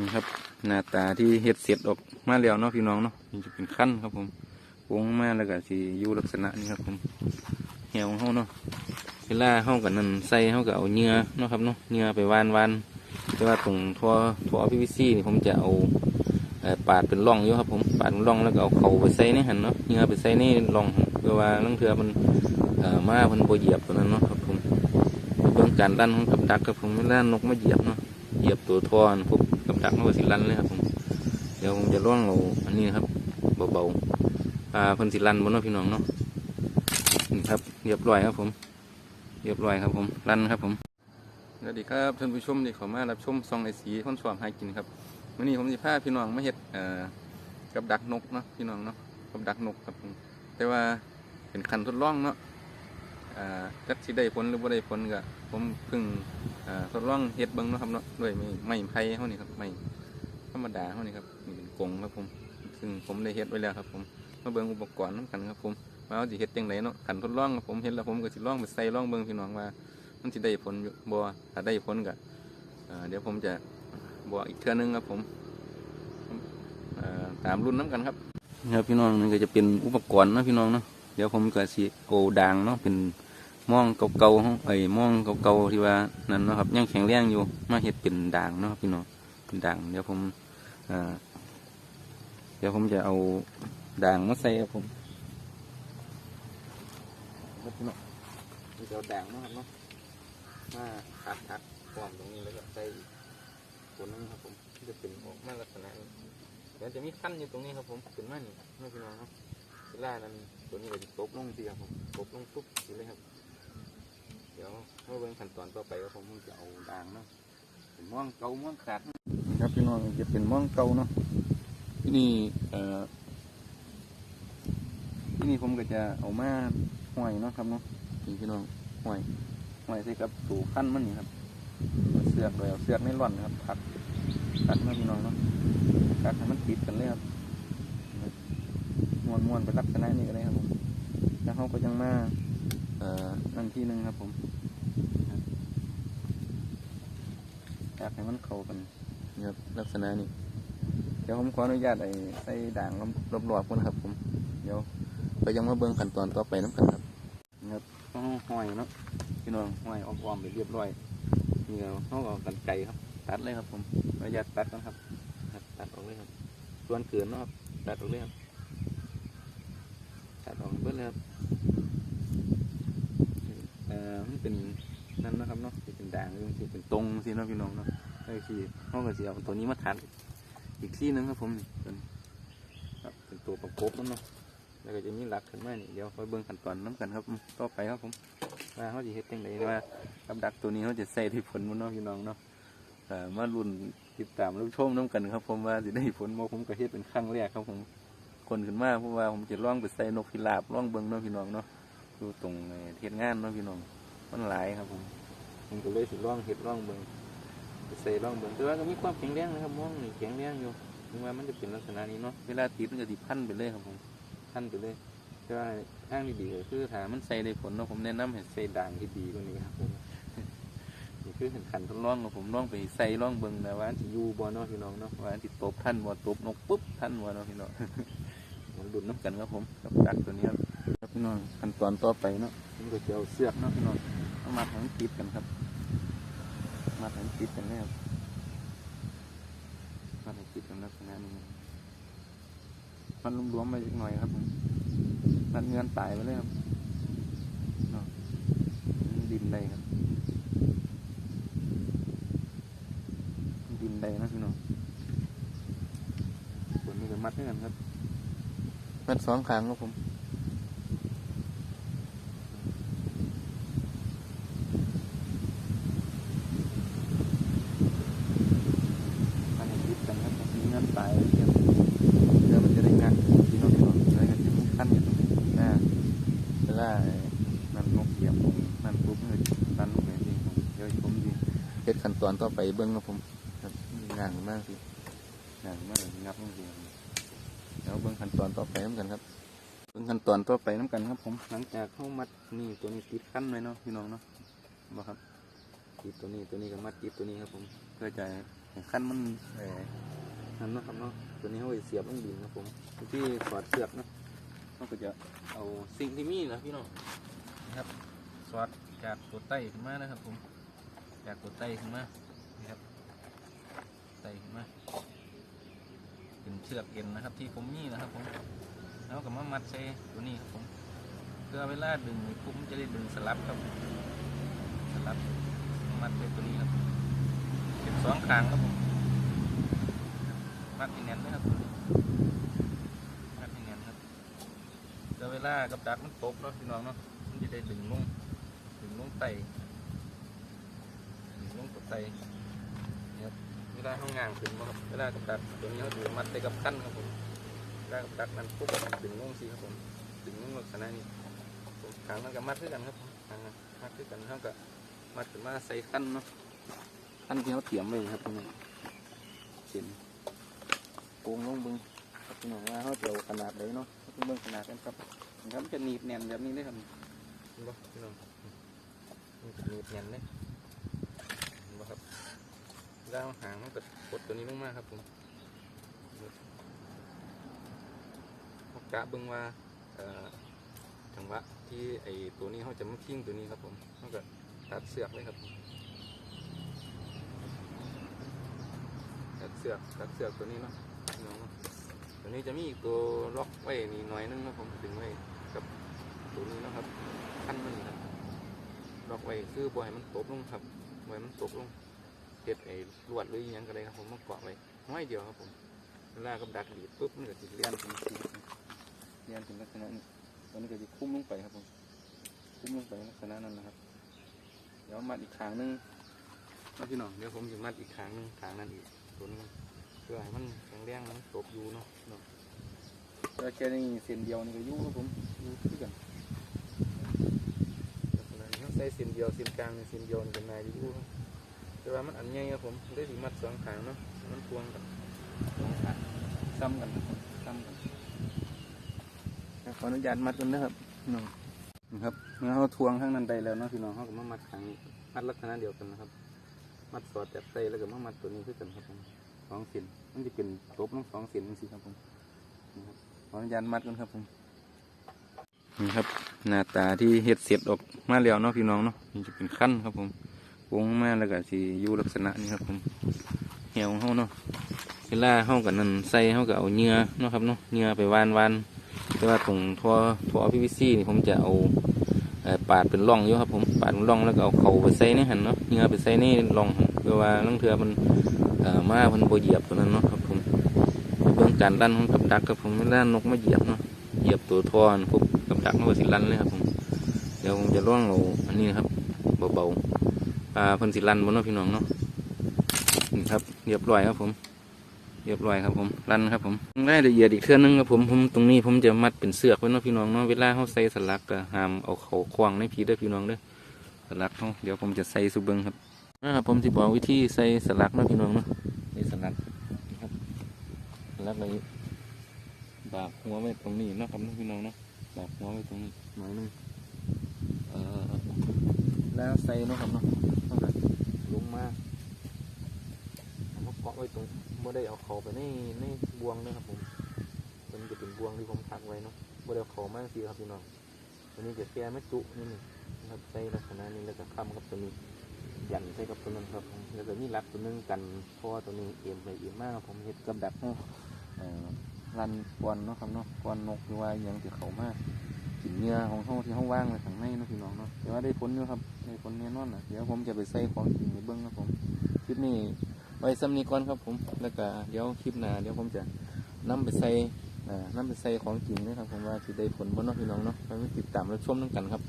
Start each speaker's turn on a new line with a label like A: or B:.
A: นี่ครับ หน้าตาที่เฮ็ดเสร็จออกมาแล้วเนาะพี่น้องเนาะนี่จะเป็นขั้นครับผมวงมาแล้วก็สิอยู่ลักษณะนี้ครับผมเหี่ยวของเฮาเนาะเวลาเฮากันนั่นใส่เฮาก็เอาเหงื่อเนาะครับเนาะเหงื่อไปวานวานแต่ว่าตรงท่อท่อ PVC นี่ผมจะเอาปาดเป็นร่องอยู่ครับผมปาดเป็นร่องแล้วก็เอาเข่าไปใส่ในหันเนาะเหงื่อไปใส่ในร่องเพื่อว่าลังเทือมันมามันบ่เหยียบตัวนั้นเนาะครับผมเบื้องการลั่นของกับดักครับผมเวลานกมาเหยียบเนาะเหยียบตัวท่อนะพ วกกับดักมันก็สิลันเลยครับผมเดี๋ยวผมจะล่องเอาอันนี้นะครับเบาๆปลาเพิ่นสิลันบนเนาะพี่น้องเนาะนี่ครับเรียบร้อยครับผมเรียบร้อยครับผมลันครับผมสวัสดีครับท่านผู้ชมที่เข้ามารับชมซองไอสีคนสวมหากินครับวันนี้ผมจะพาพี่น้องมาเฮ็ดเอ่อกับดักนกเนาะพี่น้องเนาะกับดักนกครับผมแต่ว่าเป็นคันทดลองเนาะ จักสิได้ผลหรือบ่ได้ผลก็ผมเพิ่งทดลองเฮ็ดเบิ้งเนาะครับเนาะด้วยไม้ไม้ไผ่เฮานี่ครับไม้ธรรมดาเฮานี่ครับนี่เป็นกงครับผม ซึ่งผมได้เฮ็ดไว้แล้วครับผมมาเบิ่งอุปกรณ์นํกันครับผมว่าเฮาสิเฮ็ดจังไดเนาะขันทดลองครับผมเฮ็ดแล้วผมก็สิลองไปใส่ลองเบิ่งพี่น้องว่า มันสิได้ผลอยู่บ่ถ้าได้ผลก็เดี๋ยวผมจะบอกอีกเทื่อนึงครับผมอ่าตามรุ่นน้ำกันครับครับพี่น้องนี่ก็จะเป็นอุปกรณ์นะพี่น้องเนาะเดี๋ยวผมก็สิโกดางเนาะเป็น มองเก่าๆไอ้มองเก่าๆที่ว่านั่นนะครับ ยังแข็งแรงอยู่ มาเห็ดเป็นด่างนะครับพี่น้องเป็นด่างเดี๋ยวผมเดี๋ยวผมจะเอาด่างมาใส่ครับผมพี่น้องนี่จะเอาด่างนะครับเนาะมาขัดขัดความตรงนี้แล้วก็ใส่อีกตัวนึงครับผมที่จะเป็นออกมาลักษณะนี้เดี๋ยวจะมีขั้นอยู่ตรงนี้ครับผมเป็นมานี่พี่น้องเนาะเวลานั้นตัวนี้ก็จะตบลงทียครับผมตบลงปุ๊บทีเลยครับ เดี๋ยวเมื่อเบิ่งขั้นตอนต่อไปก็ผมจะเอาด่างเนาะเป็นม่วงเก่าม่วงขาดครับพี่น้องจะเป็นม่วงเก่าเนาะที่นี่เอ่อที่นี่ผมก็จะเอามาห้อยเนาะครับเนาะนี่พี่น้องห้อยห้อยใส่กับตูขั้นมันนี่ครับเสือกโดยเอาเสือกในร่อนนะครับขัดขัดเนาะพี่น้องเนาะขัดให้มันติดกันเลยครับม้วนม้วนๆเป็นลักษณะนี้ก็ได้ครับผมแล้วเขาก็ยังมา นั่นที่หนึ่งครับผมครับอยากให้มันเข้ากันนี่ครับลักษณะนี้เดี๋ยวผมขออนุญาตไอ้ใส่ด่างรอบๆก่อนครับ ผม เดี๋ยวไปยังมาเบิ่งขั้นตอนต่อไปน้ำกันครับนี่ครับเขาห้อยเนาะพี่น้องห้อยอ้อมๆไปเรียบร้อยนี่เราเขาเอากันไก่ครับ ตัดเลยครับ ผมขออนุญาตตัดก่อนครับตัดตัดออกเลยครับ ส่วนเกินเนาะครับตัดออกเลยครับตัดออกเบิดเลยครับเอมันเป็นนั่นนะครับเนาะเป็นด่างหรือสิเป็นตรงสิเนาะพี่น้องเนาะไอ้ที่ห้องก็จะเอาตัวนี้มาทัดอีกที่หนึงครับผมเป็นครับเป็นตัวประกบนั่นเนาะแล้วก็จะมีหลักขึ้นมานี่เดี๋ยวคอยเบิ่งขั้นตอนน้ำกันครับอืมต่อไปครับผมว่าเขาจะเฮ็ดยังไงว่ากับดักตัวนี้เขาจะใส่ที่ผลมันเนาะพี่น้องเนาะเอ่อมาลุ้นติดตามรับชมน้ำกันครับ ผมว่าจะได้ผลบ่ผมก็เฮ็ดเป็นครั้งแรกครับผมคนขึ้นมาเพราะว่าผมจะล่องไปใส่นกพิราบล่องเบิ่งเนาะพี่น้องเนาะดูตรงไอ้เฮ็ดงานเนาะพี่น้อง มันหลายครับผมผมก็เลยสิร่องเฮ็ดร่องเบิ่งไปใส่ร่องเบิ่งแต่ว่าก็มีความแข็งแรงนะครับมองนี่แข็งแรงอยู่ถึงว่ามันจะเป็นลักษณะนี้เนาะเวลาติดมันก็ติพันไปเลยครับผมพันไปเลยแต่ว่าทางที่ดีก็คือถ้ามันใส่ได้ผลเนาะผมแนะนำให้ใส่ด่างที่ดีกว่านี้ครับผมนี่คือถึงขันทดลองของผมลองไปใส่ร่องเบิ่งนะว่าอันสิอยู่บ่เนาะพี่น้องเนาะว่าอันสิตบท่านบ่ตบนกปุ๊บท่านบ่เนาะพี่น้องมัน ดุนน้ำกันครับผมกับดักตัวนี้ครับครับพี่น้องขั้นตอนต่อไปเนาะผมก็จะเอาเสือกเนาะพี่น้องเอามาให้มันติดกันครับ มาให้มันติดกันเลยครับมาให้ติดกันลักษณะนี้มันรวมๆไปอีกหน่อยครับผมมันเงินตายไปเลยครับเนาะมันดินได้ครับมันดินได้นะพี่น้องส่วนนี้ก็มัดด้วยกันครับ มัดสองขางครับผมอันนี้คิดกันครับมีเงินตายเดี๋ยวเดี๋ยวมันจะได้งานพี่น้องพี่น้องอะไรกันจะขั้นอยู่ตรงนี้นะเวลาไอ้นั่นนกเหยียบผมนั่นปุ๊บมันก็นั่นนกเหยียบจริงผมเดี๋ยวผมดีเฮ็ดขั้นตอนต่อไปเบิ้งครับผมครับงานมากสิงานมากงับจริงๆ เดี๋ยวเบิ้งขั้นตอนต่อไปน้ำกันครับ เบิ้งขั้นตอนต่อไปน้ำกันครับผม หลังจากเข้ามัดนี่ตัวนี้ติดขั้นไว้เนาะพี่น้องเนาะบ่ครับติดตัวนี้ตัวนี้ก็มัดติดตัวนี้ครับผมเพื่อจะขั้นมันเออนั่นนะครับเนาะ ตัวนี้เขาไปเสียบลงดินครับผม ที่สอดเสือกเนาะเขาก็จะเอาสิ่งที่มีนะพี่น้องนะครับสอดจากตัวไต้ขึ้นมานะครับผม จากตัวไต้ขึ้นมา นะครับไต้ขึ้นมา เป็นเชือกเอ็นนะครับ ที่ผมมีนะครับผมแล้วก็มามัดใส่ตัวนี้ครับผมเพื่อเวลาดึงนี่ปุ๊บมันจะได้ดึงสลับครับสลับมัดใส่ตัวนี้ครับเป็นสองครั้งครับผมมัดให้แน่นเลยครับมัดให้แน่นครับเดี๋ยวเวลากับดักมันตกเนาะพี่น้องเนาะมันจะได้ดึงลงดึงลงไตดึงลงกับไต เวลาเขางางขึ้นมาครับเวลากับดักตัวนี้เขาดูมัดไปกับขั้นครับผมเวลากับดักนั้นปุ๊บดึงลงสิครับผมดึงลงลักษณะนี้ผมขางนั้นก็มัดด้วยกันครับผมขางนั้นมัดด้วยกันเขาก็มัดขึ้นมาใส่ขั้นเนาะขั้นที่เขาเตรียมไว้ครับพี่น้องเส้นโกงลงเบึงครับพี่น้องว่าเขาเจียวขนาดเลยเนาะเบิ่งเบิ่งขนาดกันครับนะครับมันจะหนีบแน่นแบบนี้เลยครับเห็นบ่พี่น้องหนีบแน่นเลยเห็นบ่ครับ ด้านหางมันก็กดตัวนี้ลงมาครับผมกะเบิ่งว่าจังหวะที่ไอตัวนี้เขาจะมาพิ้งตัวนี้ครับผมเขาก็ตัดเสือกเลยครับผมตัดเสือกตัดเสือกตัวนี้เนาะน้องตัวนี้จะมีอีกตัวล็อกไว้นี่หน่อยนึงนะผมถึงไว้กับตัวนี้นะครับขั้นมันนี่ครับล็อกไว้คือบ่ให้มันตกลงครับบ่ให้มันตกลง เฮ็ดไอ้ลวดหรืออิหยังก็ได้ครับผมมาเกาะไว้น้อยเดียวครับผมเวลากับดักดีดปุ๊บมันก็จะเลี้ยนถึงสีเลี้ยนถึงลักษณะนี้ตัวนี้ก็จะคุ้มลงไปครับผมคุ้มลงไปลักษณะนั้นนะครับ เดี๋ยวมัดอีกครั้งนึงนะพี่น้องเดี๋ยวผมจะมัดอีกครั้งหนึงครั้งนั้นอีกตัวนึงเพื่อให้มันแข็งแรงมันตบอยู่เนาะพี่น้องแล้วแค่นี้เส้นเดียวนี่ก็อยู่ครับผมอยู่ที่กันลักษณะนี้เราใส่เส้นเดียวเส้นกลางนี่เส้นเดียวนี่เป็นนายดีอยู่ครับ แต่ว่ามันอันใหญ่ครับผมได้สีมัดสองขางเนาะมันทวงกันสองขางซ้ำกันครับผมซ้ำกันขออนุญาตมัดกันนะครับพี่น้องนะครับเมื่อเขาทวงข้างนั้นได้แล้วเนาะพี่น้องเขาก็มามัดขางนี้มัดลักษณะเดียวกันนะครับ มัดสอดจากไส้แล้วก็มามัดตัวนี้ขึ้นกันครับผมสองเส้นมันจะเป็นตบทั้งสองเส้นนี่สิครับผมนี่ครับขออนุญาตมัดกันครับผมนี่ครับหน้าตาที่เห็ดเสร็จออกมาแล้วเนาะพี่น้องเนาะนี่จะเป็นขั้นครับผม วงมาแล้วก็สิอยู่ลักษณะนี้ครับผมเหี่ยวของเขาเนาะเวลาเขากับนั่นใส่เขาก็เอาเนื้อเนาะครับเนาะเนื้อไปวานวานแต่ว่าตรงท่อท่อพีวีซีนี่ผมจะเอาปาดเป็นร่องอยู่ครับผมปาดเป็นร่องแล้วก็เอาเข่าไปใส่ในหันเนาะเหงือไปใส่ในร่องเพื่อว่าลังเทือมันมามันโบเหยียบตัวนั้นเนาะครับผมเบื้องการดันของกับดักครับผมเวลานกมาเหยียบเนาะเหยียบตัวทอนปุ๊บกับดักมันก็สิลันเลยครับผมเดี๋ยวผมจะร่องเอาอันนี้ครับเบาๆ ปลาเพิ่นสิลันบนเนาะพี่น้องเนาะนี่ครับเรียบร้อยครับผม เรียบร้อยครับผมรันครับผมรายละเอียดอีกเทื่อนึงครับผมผมตรงนี้ผมจะมัดเป็นเสือกไว้เนาะพี่น้องเนาะเวลาเขาใส่สลักก็ห้ามเอาเขาควางในผีด้อพี่น้องเด้อสลักเขาเดี๋ยวผมจะใส่สุเบิงครับนะครับผมจะบอกวิธีใส่สลักเนาะพี่น้องเนาะใส่สลักนะครับสลักเลยบากหัวไว้ตรงนี้นาะครับนาะพี่น้องเนาะบากหัวไว้ตรงนี้หน่อยนึง แล้วใส่เนาะครับเนาะเอาแบบลงมาเอามาเกาะไว้ตรงบ่ได้เอาเขาไปในในบวงนะครับผมมันจะเป็นบวงที่ผมถักไว้เนาะบ่ได้เอาเขามาสิครับพี่น้องตัวนี้จะแก้ไม่จุนี่นี่นะครับใส่ลักษณะนี้แล้วก็ค้ำกับตัวนี้ยันใส่กับตัวนั้นครับแล้วก็มีรักตัวนึงกันเพราะว่าตัวนี้เอ็มไปเอ็มมากผมเฮ็ดกับดักเนาะรันกวนเนาะครับเนาะกวนนกหรือว่ายังที่เขามาก เนื้อของห้องที่ห้องว่างในข้างในนะพี่น้องเนาะแต่ว่าได้ผลอยู่ครับได้ผลแน่นอนนะเดี๋ยวผมจะไปใส่ของจริงในเบื้องนะผมคลิปนี้ไว้ซ้ำนี้ก่อนครับผมแล้วก็เดี๋ยวคลิปหน้าเดี๋ยวผมจะนำไปใส่อ่านำไปใส่ของจริงนะครับผมว่าจะได้ผลบ่เนาะพี่น้องเนาะไปติดตามรับชมนั่กันครับ